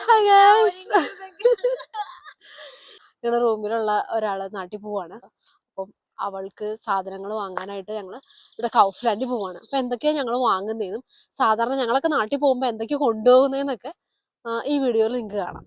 ഞങ്ങളുടെ റൂമിലുള്ള ഒരാൾ നാട്ടിൽ പോവാണ്. അപ്പം അവൾക്ക് സാധനങ്ങൾ വാങ്ങാനായിട്ട് ഞങ്ങൾ ഇവിടെ കൗഫ്ലാൻഡിൽ പോവാണ്. അപ്പൊ എന്തൊക്കെയാ ഞങ്ങൾ വാങ്ങുന്നതെന്നും സാധാരണ ഞങ്ങളൊക്കെ നാട്ടിൽ പോകുമ്പോൾ എന്തൊക്കെയാ കൊണ്ടുപോകുന്നതെന്നൊക്കെ ഈ വീഡിയോയിൽ നിങ്ങൾക്ക് കാണാം.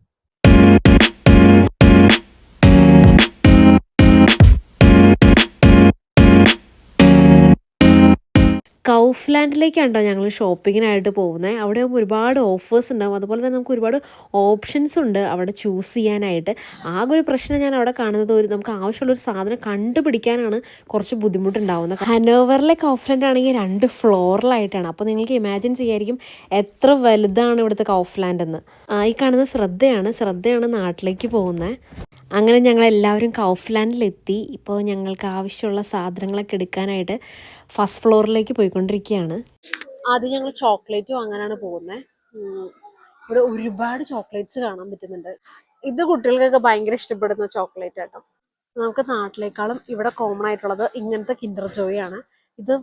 കൗഫ്ലാൻഡിലേക്കാണോ ഞങ്ങൾ ഷോപ്പിങ്ങിനായിട്ട് പോകുന്നത് അവിടെ ആകുമ്പോൾ ഒരുപാട് ഓഫേഴ്സ് ഉണ്ടാവും. അതുപോലെ തന്നെ നമുക്ക് ഒരുപാട് ഓപ്ഷൻസ് ഉണ്ട് അവിടെ ചൂസ് ചെയ്യാനായിട്ട്. ആകെ ഒരു പ്രശ്നം ഞാൻ അവിടെ കാണുന്നത് ഒരു നമുക്ക് ആവശ്യമുള്ള ഒരു സാധനം കണ്ടുപിടിക്കാനാണ് കുറച്ച് ബുദ്ധിമുട്ടുണ്ടാവുന്നത്. ഹനോവറിലെ കൗഫ്ലാൻഡ് ആണെങ്കിൽ രണ്ട് ഫ്ലോറിലായിട്ടാണ് അപ്പോൾ നിങ്ങൾക്ക് ഇമാജിൻ ചെയ്യായിരിക്കും എത്ര വലുതാണ് ഇവിടുത്തെ കൗഫ്ലാൻഡ് എന്ന്. ഈ കാണുന്ന ശ്രദ്ധയാണ്. ശ്രദ്ധയാണ് നാട്ടിലേക്ക് പോകുന്നത് അങ്ങനെ ഞങ്ങളെല്ലാവരും കൗഫ്ലാൻഡിലെത്തി ഇപ്പോൾ ഞങ്ങൾക്ക് ആവശ്യമുള്ള സാധനങ്ങളൊക്കെ എടുക്കാനായിട്ട് ഫസ്റ്റ് ഫ്ലോറിലേക്ക് പോയിക്കൊണ്ടിരിക്കുകയാണ്. ആദ്യം ഞങ്ങൾ ചോക്ലേറ്റ് അങ്ങനെയാണ് പോകുന്നത് ഇവിടെ ഒരുപാട് ചോക്ലേറ്റ്സ് കാണാൻ പറ്റുന്നുണ്ട്. ഇത് കുട്ടികൾക്കൊക്കെ ഭയങ്കര ഇഷ്ടപ്പെടുന്ന ചോക്ലേറ്റ് ആട്ടോ നമുക്ക് നാട്ടിലേക്കാളും ഇവിടെ കോമൺ ആയിട്ടുള്ളത് ഇങ്ങനത്തെ കിൻഡർ ജോയ് ആണ് ഇത്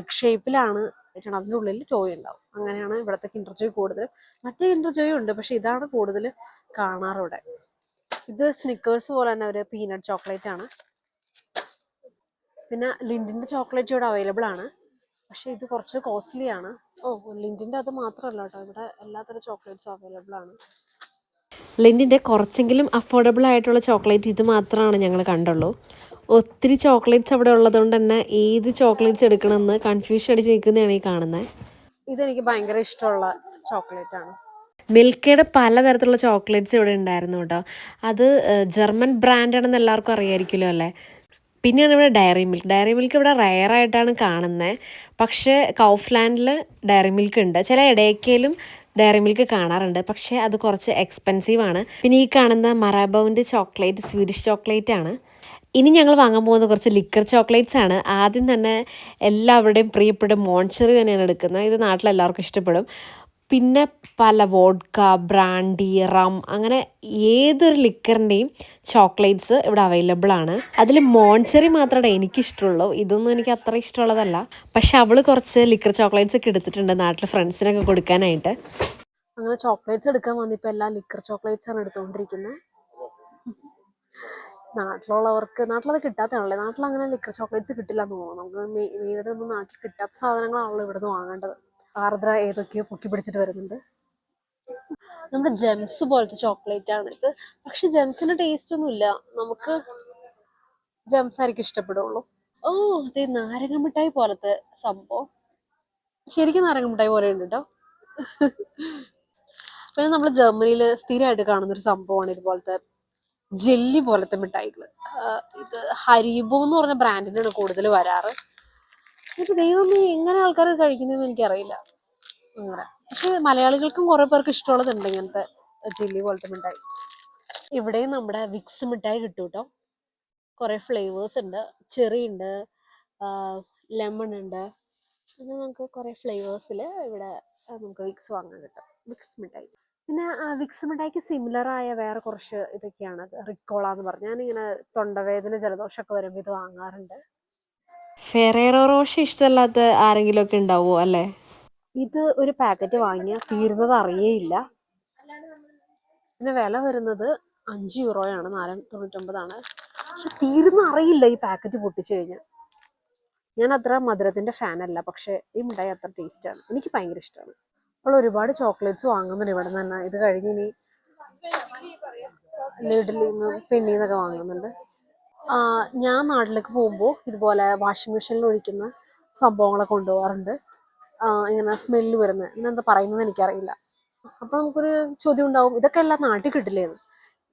എഗ് ഷേപ്പിലാണ് അതിന്റെ ഉള്ളിൽ ജോയ് ഉണ്ടാവും. അങ്ങനെയാണ് ഇവിടുത്തെ കിൻഡർ ജോയ് കൂടുതൽ. മറ്റേ കിൻഡർ ജോയ് ഉണ്ട് പക്ഷെ ഇതാണ് കൂടുതൽ കാണാറിവിടെ ഇത് സ്നിക്കേഴ്സ് പോലെ തന്നെ ഒരു പീനട്ട് ചോക്ലേറ്റ് ആണ്. പിന്നെ ലിൻഡിന്റെ ചോക്ലേറ്റ് ഇവിടെ അവൈലബിൾ ആണ്. പക്ഷേ ഇത് കുറച്ച് കോസ്റ്റ്ലി ആണ്. ഓ ലിൻഡിന്റെ അത് മാത്രമല്ല കേട്ടോ. ഇവിടെ എല്ലാത്തരം ചോക്ലേറ്റ്സും അവൈലബിൾ ആണ്. ലിൻഡിന്റെ കുറച്ചെങ്കിലും അഫോർഡബിൾ ആയിട്ടുള്ള ചോക്ലേറ്റ് ഇത് മാത്രമാണ് ഞങ്ങൾ കണ്ടുള്ളൂ. ഒത്തിരി ചോക്ലേറ്റ്സ് അവിടെ ഉള്ളതുകൊണ്ട് തന്നെ ഏത് ചോക്ലേറ്റ്സ് എടുക്കണമെന്ന് കൺഫ്യൂഷൻ അടിച്ച് നിൽക്കുന്നതാണ് ഈ കാണുന്നത് ഇതെനിക്ക് ഭയങ്കര ഇഷ്ടമുള്ള ചോക്ലേറ്റ് ആണ്. മിൽക്കയുടെ പലതരത്തിലുള്ള ചോക്ലേറ്റ്സ് ഇവിടെ ഉണ്ടായിരുന്നു കേട്ടോ. അത് ജർമ്മൻ ബ്രാൻഡാണെന്ന് എല്ലാവർക്കും അറിയായിരിക്കുമല്ലോ അല്ലേ? പിന്നെയാണ് ഇവിടെ ഡയറി മിൽക്ക്. ഡയറി മിൽക്ക് ഇവിടെ റയർ ആയിട്ടാണ് കാണുന്നത് പക്ഷേ കൗഫ്ലാൻഡിൽ ഡയറി മിൽക്ക് ഉണ്ട്. ചില ഇടയ്ക്കേലും ഡയറി മിൽക്ക് കാണാറുണ്ട്. പക്ഷേ അത് കുറച്ച് എക്സ്പെൻസീവ് ആണ്. പിന്നെ ഈ കാണുന്ന മറാബോവിന്റെ ചോക്ലേറ്റ് സ്വീഡിഷ് ചോക്ലേറ്റ് ആണ്. ഇനി ഞങ്ങൾ വാങ്ങാൻ പോകുന്ന കുറച്ച് ലിക്കർ ചോക്ലേറ്റ്സ് ആണ്. ആദ്യം തന്നെ എല്ലാവരുടെയും പ്രിയപ്പെട്ട മോൺച്ചറി തന്നെയാണ് എടുക്കുന്നത്. ഇത് നാട്ടിൽ എല്ലാവർക്കും ഇഷ്ടപ്പെടും. പിന്നെ പല വോഡ്ക ബ്രാൻഡി റം അങ്ങനെ ഏതൊരു ലിക്കറിന്റെയും ചോക്ലേറ്റ്സ് ഇവിടെ അവൈലബിൾ ആണ്. അതിൽ മോൺചെറി മാത്രമേ എനിക്കിഷ്ടമുള്ളൂ. ഇതൊന്നും എനിക്ക് അത്ര ഇഷ്ടമുള്ളതല്ല. പക്ഷെ അവൾ കുറച്ച് ലിക്കർ ചോക്ലേറ്റ്സ് ഒക്കെ എടുത്തിട്ടുണ്ട് നാട്ടിൽ ഫ്രണ്ട്സിനൊക്കെ കൊടുക്കാനായിട്ട്. അങ്ങനെ ചോക്ലേറ്റ്സ് എടുക്കാൻ വന്നിപ്പോൾ എല്ലാം ലിക്കർ ചോക്ലേറ്റ്സ് ആണ് എടുത്തുകൊണ്ടിരിക്കുന്നത് നാട്ടിലുള്ളവർക്ക് നാട്ടിലത് കിട്ടാത്തതാണല്ലേ? നാട്ടിൽ അങ്ങനെ ലിക്കർ ചോക്ലേറ്റ്സ് കിട്ടില്ല എന്ന് തോന്നുന്നു. നമുക്ക് മെയിനായിട്ട് നമ്മൾ നാട്ടിൽ കിട്ടാത്ത സാധനങ്ങളാണല്ലോ ഇവിടുന്ന് വാങ്ങേണ്ടത്. ആർദ്ര ഏതൊക്കെയോ പൊക്കി പിടിച്ചിട്ട് വരുന്നുണ്ട്. നമ്മുടെ ജെംസ് പോലത്തെ ചോക്ലേറ്റ് ആണ് ഇത്. പക്ഷെ ജെംസിന് ടേസ്റ്റ് ഒന്നും ഇല്ല. നമുക്ക് ജെംസ് ആയിരിക്കും ഇഷ്ടപ്പെടുള്ളൂ. ഓ അതെ നാരങ്ങ മിഠായി പോലത്തെ സംഭവം. ശരിക്കും നാരങ്ങ മിഠായി പോലെ ഉണ്ട് കേട്ടോ പിന്നെ നമ്മൾ ജർമ്മനിയിൽ സ്ഥിരമായിട്ട് കാണുന്ന ഒരു സംഭവമാണ് ഇതുപോലത്തെ ജെല്ലി പോലത്തെ മിഠായികൾ ഇത് ഹരിബോ എന്ന് പറഞ്ഞ ബ്രാൻഡിനാണ് കൂടുതൽ വരാറ്. ഇത് ദൈവമേ എങ്ങനെ ആൾക്കാർ കഴിക്കുന്നതെന്ന് എനിക്കറിയില്ല. അങ്ങനെ പക്ഷെ മലയാളികൾക്കും കുറെ പേർക്ക് ഇഷ്ടമുള്ളതുണ്ട് ഇങ്ങനത്തെ ചില്ലി പോലത്തെ മിഠായി. ഇവിടെയും നമ്മുടെ വിക്സ് മിഠായി കിട്ടും കേട്ടോ കുറെ ഫ്ലേവേഴ്സ് ഉണ്ട്. ചെറി ഉണ്ട് ലെമൺ ഉണ്ട്. പിന്നെ നമുക്ക് കുറെ ഫ്ലേവേഴ്സിൽ ഇവിടെ നമുക്ക് വിക്സ് വാങ്ങാൻ കിട്ടും. വിക്സ് മിഠായി. പിന്നെ വിക്സ് മിഠായിക്ക് സിമിലറായ വേറെ കുറച്ച് ഇതൊക്കെയാണ്. റിക്കോള എന്ന് പറഞ്ഞാൽ ഞാനിങ്ങനെ തൊണ്ടവേദന ജലദോഷമൊക്കെ വരുമ്പോൾ ഇത് വാങ്ങാറുണ്ട്. ഫെറേറോ റോഷ ഇഷ്ടമല്ലാത്ത ആരെങ്കിലും ഒക്കെ ഉണ്ടാവുമോ അല്ലേ? ഇത് ഒരു പാക്കറ്റ് വാങ്ങിയ തീരുന്നത് അറിയേയില്ല. ഇതിന് വില വരുന്നത് അഞ്ച് യൂറോയാണ് നാല് തൊണ്ണൂറ്റൊമ്പതാണ്. പക്ഷെ തീരുന്ന അറിയില്ല ഈ പാക്കറ്റ് പൊട്ടിച്ചു കഴിഞ്ഞാൽ ഞാൻ അത്ര മധുരത്തിന്റെ ഫാൻ അല്ല പക്ഷെ ഈ മിഠായി അത്ര ടേസ്റ്റ് ആണ്. എനിക്ക് ഭയങ്കര ഇഷ്ടമാണ് അപ്പോൾ ഒരുപാട് ചോക്ലേറ്റ്സ് വാങ്ങുന്നുണ്ട് ഇവിടെ നിന്ന് തന്നെ. ഇത് കഴിഞ്ഞ് ഇനി ലിഡിൽ നിന്ന് പെന്നിന്നൊക്കെ വാങ്ങുന്നുണ്ട്. ഞാൻ നാട്ടിലേക്ക് പോകുമ്പോൾ ഇതുപോലെ വാഷിംഗ് മെഷീനിൽ ഒഴിക്കുന്ന സംഭവങ്ങളൊക്കെ കൊണ്ടുപോകാറുണ്ട്. ഇങ്ങനെ സ്മെല്ല് വരുന്നത്. ഇന്ന് എന്താ പറയുന്നത് എനിക്കറിയില്ല. അപ്പം നമുക്കൊരു ചോദ്യം ഉണ്ടാവും. ഇതൊക്കെ എല്ലാം നാട്ടിൽ കിട്ടില്ലേന്ന്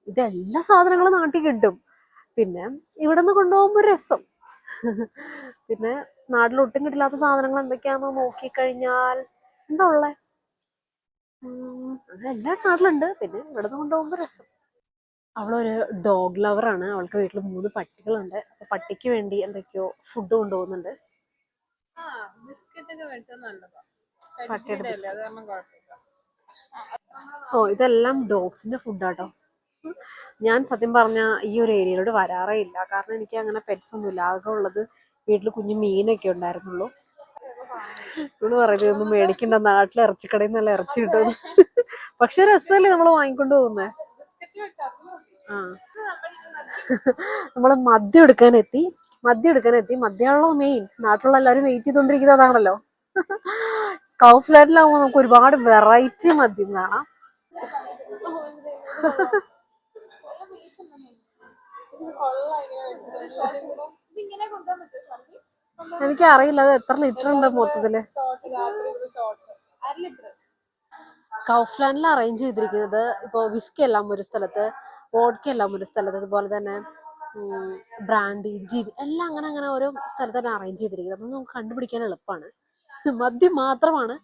ഇതെല്ലാ സാധനങ്ങളും നാട്ടിൽ കിട്ടും. പിന്നെ ഇവിടെ നിന്ന് കൊണ്ടുപോകുമ്പോൾ രസം. പിന്നെ നാട്ടിൽ ഒട്ടും കിട്ടില്ലാത്ത സാധനങ്ങൾ എന്തൊക്കെയാണെന്ന് നോക്കിക്കഴിഞ്ഞാൽ എന്താ ഉള്ളേ? അതെല്ലാം നാട്ടിലുണ്ട്. പിന്നെ ഇവിടെ നിന്ന് കൊണ്ടുപോകുമ്പോൾ രസം. അവളൊരു ഡോഗ് ലവറാണ് അവൾക്ക് വീട്ടിൽ മൂന്ന് പട്ടികളുണ്ട്. അപ്പൊ പട്ടിക്ക് വേണ്ടി എന്തൊക്കെയോ ഫുഡ് കൊണ്ടുപോകുന്നുണ്ട്. ഓ ഇതെല്ലാം ഡോഗ്സിന്റെ ഫുഡാട്ടോ ഞാൻ സത്യം പറഞ്ഞ ഈ ഒരു ഏരിയയിലോട്ട് വരാറേ ഇല്ല. കാരണം എനിക്ക് അങ്ങനെ പെറ്റ്സ് ഒന്നും ഇല്ല ആകെ ഉള്ളത് വീട്ടിൽ കുഞ്ഞു മീനൊക്കെ ഉണ്ടായിരുന്നുള്ളൂ. ഇവിടെ പറയുന്നത് ഒന്നും മേടിക്കണ്ട. നാട്ടിൽ ഇറച്ചിക്കടയിൽ നിന്നല്ല ഇറച്ചി കിട്ടും പക്ഷെ രസമല്ലേ നമ്മൾ വാങ്ങിക്കൊണ്ട് പോകുന്നേ? ആ. നമ്മൾ മദ്യം എടുക്കാൻ എത്തി മദ്യം എടുക്കാൻ എത്തി മദ്യമാണല്ലോ മെയിൻ നാട്ടിലുള്ള എല്ലാവരും വെയിറ്റ് ചെയ്തോണ്ടിരിക്കുന്നത് അതാണല്ലോ. കൗഫ്ലാറ്റിലാകുമ്പോൾ നമുക്ക് ഒരുപാട് വെറൈറ്റി മദ്യം കാണാം. എനിക്ക് അറിയില്ല അത് എത്ര ലിറ്റർ ഉണ്ട് മൊത്തത്തിൽ അര ലിറ്റർ കൗഫ്ലാൻഡിൽ അറേഞ്ച് ചെയ്തിരിക്കുന്നത് ഇപ്പോൾ വിസ്കി എല്ലാം ഒരു സ്ഥലത്ത് വോഡ്ക എല്ലാം ഒരു സ്ഥലത്ത് അതുപോലെ തന്നെ ബ്രാൻഡി ജിൻ എല്ലാം അങ്ങനെ അങ്ങനെ ഓരോ സ്ഥലത്ത് തന്നെ അറേഞ്ച് ചെയ്തിരിക്കുന്നത്. അപ്പം നമുക്ക് കണ്ടുപിടിക്കാൻ എളുപ്പമാണ്. മദ്യം മാത്രമാണ്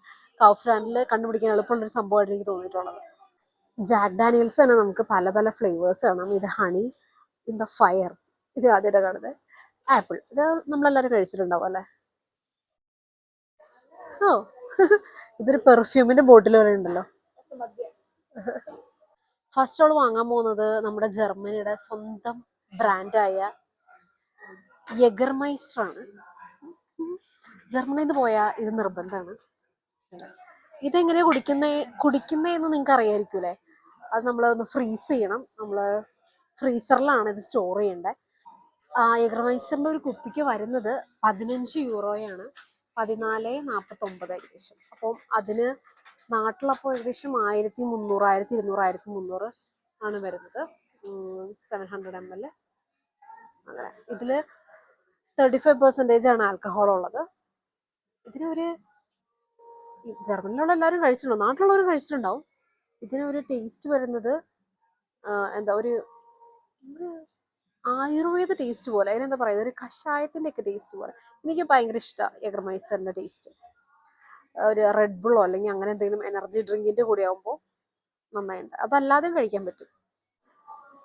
കൗഫ്ലാൻഡിൽ കണ്ടുപിടിക്കാൻ എളുപ്പമുള്ളൊരു സംഭവമായിട്ട് എനിക്ക് തോന്നിയിട്ടുള്ളത്. ജാക്ക് ഡാനിയൽസ് തന്നെ നമുക്ക് പല പല ഫ്ലേവേഴ്സ് കാണാം. ഇത് ഹണി ഇൻ ദ ഫയർ ഇത് ആദ്യമായിട്ട് കാണുന്നത്. ആപ്പിൾ ഇത് നമ്മളെല്ലാവരും കഴിച്ചിട്ടുണ്ടാവും അല്ലേ? ഓ ഇതൊരു പെർഫ്യൂമിന്റെ ബോട്ടിൽ പോലെ ഉണ്ടല്ലോ. ഫസ്റ്റ് ഓൾ വാങ്ങാൻ പോകുന്നത് നമ്മുടെ ജർമ്മനിയുടെ സ്വന്തം ബ്രാൻഡായ യഗർമൈസ്റ്റർ ആണ്. ജർമ്മനിയിൽ നിന്ന് പോയാൽ ഇത് നിർബന്ധമാണ്. ഇതെങ്ങനെയാ കുടിക്കുന്ന കുടിക്കുന്നതെന്ന് നിങ്ങൾക്ക് അറിയായിരിക്കൂലേ അത് നമ്മൾ ഒന്ന് ഫ്രീസ് ചെയ്യണം. നമ്മൾ ഫ്രീസറിലാണ് ഇത് സ്റ്റോർ ചെയ്യേണ്ടത് ആ യഗർമൈസറിന്റെ ഒരു കുപ്പിക്ക് വരുന്നത് പതിനഞ്ച് യൂറോയാണ് പതിനാല് നാൽപ്പത്തൊമ്പത് ഏകദേശം. അപ്പം അതിന് നാട്ടിലപ്പോൾ ഏകദേശം ആയിരത്തി മുന്നൂറ് ആയിരത്തി ഇരുന്നൂറ് ആയിരത്തി മുന്നൂറ് ആണ് വരുന്നത്. സെവൻ ഹൺഡ്രഡ് എം എൽ അങ്ങനെ. ഇതിൽ തേർട്ടി ഫൈവ് പെർസെന്റേജ് ആണ് ആൽക്കഹോൾ ഉള്ളത്. ഇതിനൊരു ജർമ്മനിലുള്ള എല്ലാവരും കഴിച്ചിട്ടുണ്ടാവും നാട്ടിലുള്ളവരും കഴിച്ചിട്ടുണ്ടാവും. ഇതിനൊരു ടേസ്റ്റ് വരുന്നത് എന്താ ഒരു ആയുർവേദ ടേസ്റ്റ് പോലെ അതിനെന്താ പറയുന്നത്? ഒരു കഷായത്തിന്റെ ഒക്കെ ടേസ്റ്റ് പോലെ. എനിക്ക് ഭയങ്കര ഇഷ്ടമാണ് എഗർമൈസറിന്റെ ടേസ്റ്റ് ഒരു റെഡ് ബുള്ളോ അല്ലെങ്കിൽ അങ്ങനെ എന്തെങ്കിലും എനർജി ഡ്രിങ്കിന്റെ കൂടെ ആകുമ്പോൾ നന്നായിട്ടുണ്ട് അതല്ലാതെയും കഴിക്കാൻ പറ്റും.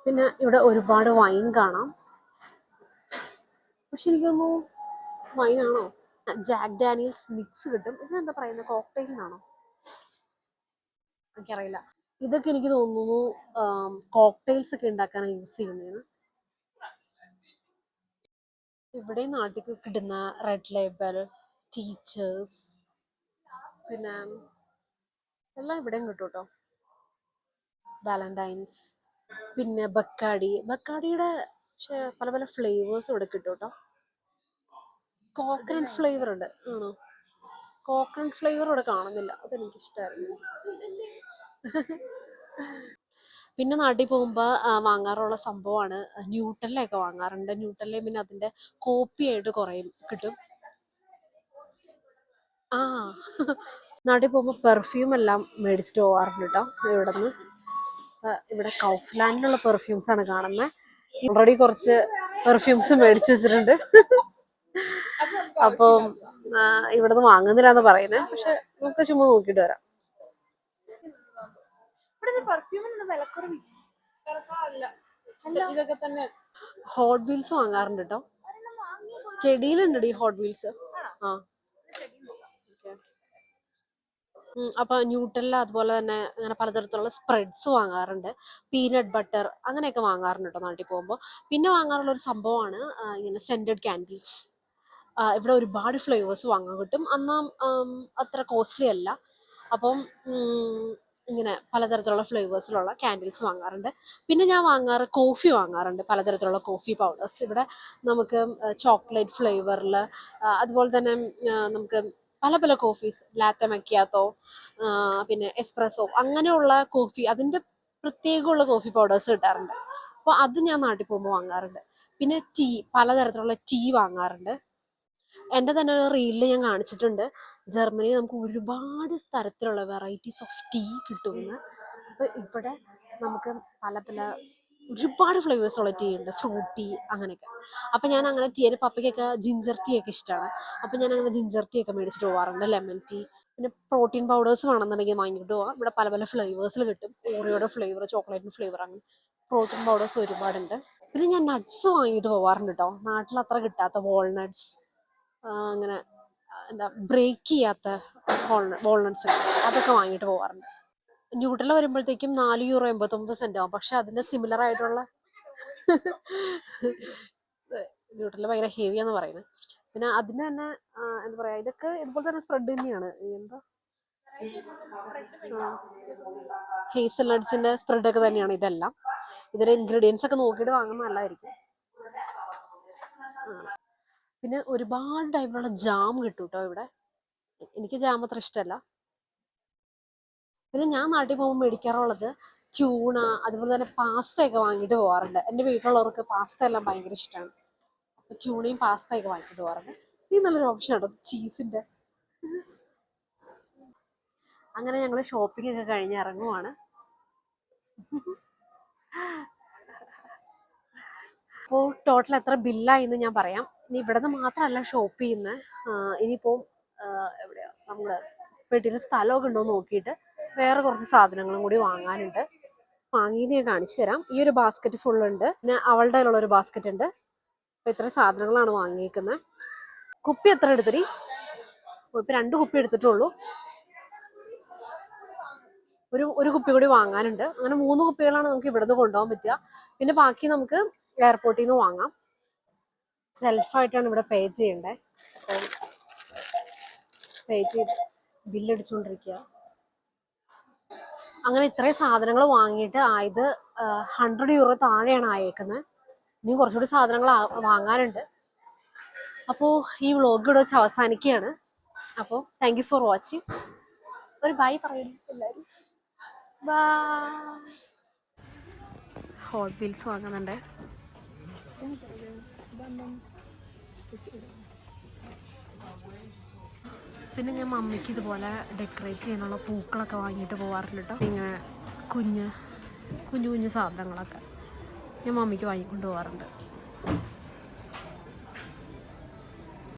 പിന്നെ ഇവിടെ ഒരുപാട് വൈൻ കാണാം. പക്ഷെ എനിക്കൊന്നു വൈനാണോ ജാക്ക് ഡാനിയൽസ് മിക്സ് കിട്ടും. ഇതിനെന്താ പറയുന്നത്? കോക്ടെയിൽ എനിക്കറിയില്ല. ഇതൊക്കെ എനിക്ക് തോന്നുന്നു കോക്ടെയിൽസ് ഒക്കെ ഉണ്ടാക്കാനാണ് യൂസ് ചെയ്യുന്നതെന്ന് ഇവിടെ നാട്ടിൽ കിട്ടുന്ന റെഡ് ലേബൽ ടീച്ചേഴ്സ് പിന്നെ എല്ലാം ഇവിടെയും കിട്ടും കേട്ടോ വാലന്റൈൻസ് പിന്നെ ബക്കാടി. ബക്കാടിയുടെ പക്ഷേ പല പല ഫ്ലേവേഴ്സ് ഇവിടെ കിട്ടും കേട്ടോ കോക്കനട്ട് ഫ്ലേവർ ഉണ്ട്. ആണോ? കോക്കനട്ട് ഫ്ലേവർ ഇവിടെ കാണുന്നില്ല. അതെനിക്ക് ഇഷ്ടമായിരുന്നു പിന്നെ നാട്ടിൽ പോകുമ്പോൾ വാങ്ങാറുള്ള സംഭവമാണ് ന്യൂട്ടലൊക്കെ വാങ്ങാറുണ്ട്. ന്യൂട്ടല്ലയും പിന്നെ അതിന്റെ കോപ്പി ആയിട്ട് കുറേ കിട്ടും. ആ നാട്ടിൽ പോകുമ്പോൾ പെർഫ്യൂം എല്ലാം മേടിച്ചിട്ട് പോകാറുണ്ട് കേട്ടോ ഇവിടെ നിന്ന് ഇവിടെ കൗഫ്ലാൻഡിലുള്ള പെർഫ്യൂംസ് ആണ് കാണുന്നത് ഓൾറെഡി കുറച്ച് പെർഫ്യൂംസ് മേടിച്ച് വെച്ചിട്ടുണ്ട്. അപ്പം ഇവിടെ നിന്ന് വാങ്ങുന്നില്ല എന്ന് പറയുന്നത് പക്ഷെ നമുക്ക് ചുമ്മാ നോക്കിയിട്ട് വരാം. ഇവിടെ പെർഫ്യൂമിന് വിലക്കുറവ് വിലക്കുറവല്ല? ഇതൊക്കെ തന്നെ ഹോട്ട് വീൽസ് വാങ്ങാറുണ്ട് കേട്ടോ ചെടിയിലുണ്ട് ഈ ഹോട്ട് വീൽസ് ആ. അപ്പൊ ന്യൂട്ടല്ല അതുപോലെ തന്നെ അങ്ങനെ പലതരത്തിലുള്ള സ്പ്രെഡ്സ് വാങ്ങാറുണ്ട്. പീനട്ട് ബട്ടർ അങ്ങനെയൊക്കെ വാങ്ങാറുണ്ട് കേട്ടോ നാട്ടിൽ പോകുമ്പോൾ പിന്നെ വാങ്ങാറുള്ള ഒരു സംഭവമാണ് ഇങ്ങനെ സെന്റഡ് ക്യാൻഡിൽസ് ഇവിടെ ഒരുപാട് ഫ്ലേവേഴ്സ് വാങ്ങാൻ കിട്ടും. അന്നും അത്ര കോസ്റ്റ്ലി അല്ല. അപ്പം ഇങ്ങനെ പലതരത്തിലുള്ള ഫ്ലേവേഴ്സിലുള്ള ക്യാൻഡിൽസ് വാങ്ങാറുണ്ട്. പിന്നെ ഞാൻ വാങ്ങാറ് കോഫി വാങ്ങാറുണ്ട് പലതരത്തിലുള്ള കോഫി പൗഡേഴ്സ് ഇവിടെ നമുക്ക് ചോക്ലേറ്റ് ഫ്ലേവറിൽ അതുപോലെ തന്നെ നമുക്ക് പല പല കോഫീസ് ലാത്ത മക്കിയാത്തോ പിന്നെ എസ്പ്രസോ അങ്ങനെയുള്ള കോഫി അതിന്റെ പ്രത്യേകമുള്ള കോഫി പൗഡേഴ്സ് കിട്ടാറുണ്ട്. അപ്പോൾ അത് ഞാൻ നാട്ടിൽ പോകുമ്പോൾ വാങ്ങാറുണ്ട്. പിന്നെ ടീ പലതരത്തിലുള്ള ടീ വാങ്ങാറുണ്ട്. എന്റെ തന്നെ ഒരു റീലിൽ ഞാൻ കാണിച്ചിട്ടുണ്ട്. ജർമ്മനിയിൽ നമുക്ക് ഒരുപാട് തരത്തിലുള്ള വെറൈറ്റീസ് ഓഫ് ടീ കിട്ടുമെന്ന്. അപ്പോൾ ഇവിടെ നമുക്ക് പല പല ഒരുപാട് ഫ്ലേവേഴ്സ് ഉള്ള ടീ ഉണ്ട്. ഫ്രൂട്ട് ടീ അങ്ങനെയൊക്കെ. അപ്പം ഞാൻ അങ്ങനെ ടീ എന്റെ പപ്പയ്ക്കൊക്കെ ജിഞ്ചർ ടീ ഒക്കെ ഇഷ്ടമാണ് അപ്പം ഞാൻ അങ്ങനെ ജിഞ്ചർ ടീ ഒക്കെ മേടിച്ചിട്ട് പോകാറുണ്ട് ലെമൺ ടീ പിന്നെ പ്രോട്ടീൻ പൗഡേഴ്സ് വേണമെന്നുണ്ടെങ്കിൽ വാങ്ങിയിട്ട് പോകാം ഇവിടെ പല പല ഫ്ലേവേഴ്സിൽ കിട്ടും. ഓറിയോയുടെ ഫ്ലേവർ ചോക്ലേറ്റിന്റെ ഫ്ലേവർ അങ്ങനെ പ്രോട്ടീൻ പൗഡേഴ്സ് ഒരുപാടുണ്ട്. പിന്നെ ഞാൻ നട്ട്സ് വാങ്ങിയിട്ട് പോകാറുണ്ട് കേട്ടോ നാട്ടിൽ അത്ര കിട്ടാത്ത വാൾനട്ട്സ് അങ്ങനെ എന്താ ബ്രേക്ക് ചെയ്യാത്ത വോൾനട്ട്സ് അതൊക്കെ വാങ്ങിയിട്ട് പോകാറുണ്ട് ന്യൂട്രൽ വരുമ്പോഴത്തേക്കും നാല് യൂറോ എൺപത്തൊമ്പത് സെന്റ് ആവും. പക്ഷെ അതിന് സിമിലർ ആയിട്ടുള്ള ന്യൂട്രൽ ഭയങ്കര ഹെവിയാന്ന് പറയുന്നത്. പിന്നെ അതിന് തന്നെ എന്താ പറയാ ഇതൊക്കെ ഇതുപോലെ തന്നെ സ്പ്രെഡ് തന്നെയാണ്. എന്താ? ഹേസൽ നട്ട്സിന്റെ സ്പ്രെഡ് ഒക്കെ തന്നെയാണ് ഇതെല്ലാം. ഇതിന്റെ ഇൻഗ്രീഡിയൻസ് ഒക്കെ നോക്കിയിട്ട് വാങ്ങുന്ന നല്ലതായിരിക്കും. പിന്നെ ഒരുപാട് ടൈപ്പിലുള്ള ജാം കിട്ടും കേട്ടോ ഇവിടെ. എനിക്ക് ജാം അത്ര ഇഷ്ടമല്ല പിന്നെ ഞാൻ നാട്ടിൽ പോകുമ്പോൾ മേടിക്കാറുള്ളത് ട്യൂണ അതുപോലെ തന്നെ പാസ്തയൊക്കെ വാങ്ങിയിട്ട് പോകാറുണ്ട് എന്റെ വീട്ടിലുള്ളവർക്ക് പാസ്ത എല്ലാം ഭയങ്കര ഇഷ്ടമാണ് അപ്പോൾ ട്യൂണയും പാസ്ത ഒക്കെ വാങ്ങിയിട്ട് പോകാറുണ്ട് ഇത് നല്ലൊരു ഓപ്ഷൻ ആണ് ചീസിന്റെ അങ്ങനെ ഞങ്ങൾ ഷോപ്പിംഗ് ഒക്കെ കഴിഞ്ഞ് ഇറങ്ങുവാണ്. അപ്പോൾ ടോട്ടൽ എത്ര ബില്ലായി എന്ന് ഞാൻ പറയാം. ഇനി ഇവിടെ നിന്ന് മാത്രമല്ല ഷോപ്പ് ചെയ്യുന്നത് ഇനിയിപ്പോൾ എവിടെയാ? നമ്മൾ വീട്ടിൽ സ്ഥലമൊക്കെ ഉണ്ടോ നോക്കിയിട്ട് വേറെ കുറച്ച് സാധനങ്ങളും കൂടി വാങ്ങാനുണ്ട്. വാങ്ങിയത് ഞാൻ കാണിച്ചു തരാം. ഈ ഒരു ബാസ്ക്കറ്റ് ഫുള്ളുണ്ട് പിന്നെ അവളുടെ ഒരു ബാസ്ക്കറ്റ് ഉണ്ട്. അപ്പോൾ ഇത്ര സാധനങ്ങളാണ് വാങ്ങിയേക്കുന്നത് കുപ്പി എത്ര എടുത്തിരി ഇപ്പൊ രണ്ട് കുപ്പി എടുത്തിട്ടുള്ളൂ. ഒരു ഒരു കുപ്പി കൂടി വാങ്ങാനുണ്ട്. അങ്ങനെ മൂന്ന് കുപ്പികളാണ് നമുക്ക് ഇവിടുന്ന് കൊണ്ടുപോകാൻ പറ്റുക. പിന്നെ ബാക്കി നമുക്ക് എയർപോർട്ടിൽ നിന്ന് വാങ്ങാം. സെൽഫായിട്ടാണ് ഇവിടെ പേ ചെയ്യേണ്ടത് അപ്പം പേ ചെയ്ത് ബില്ലടിച്ചുകൊണ്ടിരിക്കുക അങ്ങനെ ഇത്രയും സാധനങ്ങൾ വാങ്ങിയിട്ട് ആയത് ഹൺഡ്രഡ് യൂറോ താഴെയാണ് ആയേക്കുന്നത് ഇനി കുറച്ചുകൂടി സാധനങ്ങൾ വാങ്ങാനുണ്ട്. അപ്പോൾ ഈ വ്ളോഗ് ഇവിടെ വെച്ച് അവസാനിക്കുകയാണ് അപ്പോൾ താങ്ക് യു ഫോർ വാച്ചിങ് ഒരു ബൈ പറയുന്നു എല്ലാവരും ബൈ ഹോട്ട് വീൽസ് വാങ്ങുന്നുണ്ട്. പിന്നെ ഞാൻ മമ്മിക്ക് ഇതുപോലെ ഡെക്കറേറ്റ് ചെയ്യാനുള്ള പൂക്കളൊക്കെ വാങ്ങിയിട്ട് പോകാറുണ്ട് കേട്ടോ ഇങ്ങനെ കുഞ്ഞ് കുഞ്ഞു കുഞ്ഞു സാധനങ്ങളൊക്കെ ഞാൻ മമ്മിക്ക് വാങ്ങിക്കൊണ്ട് പോകാറുണ്ട്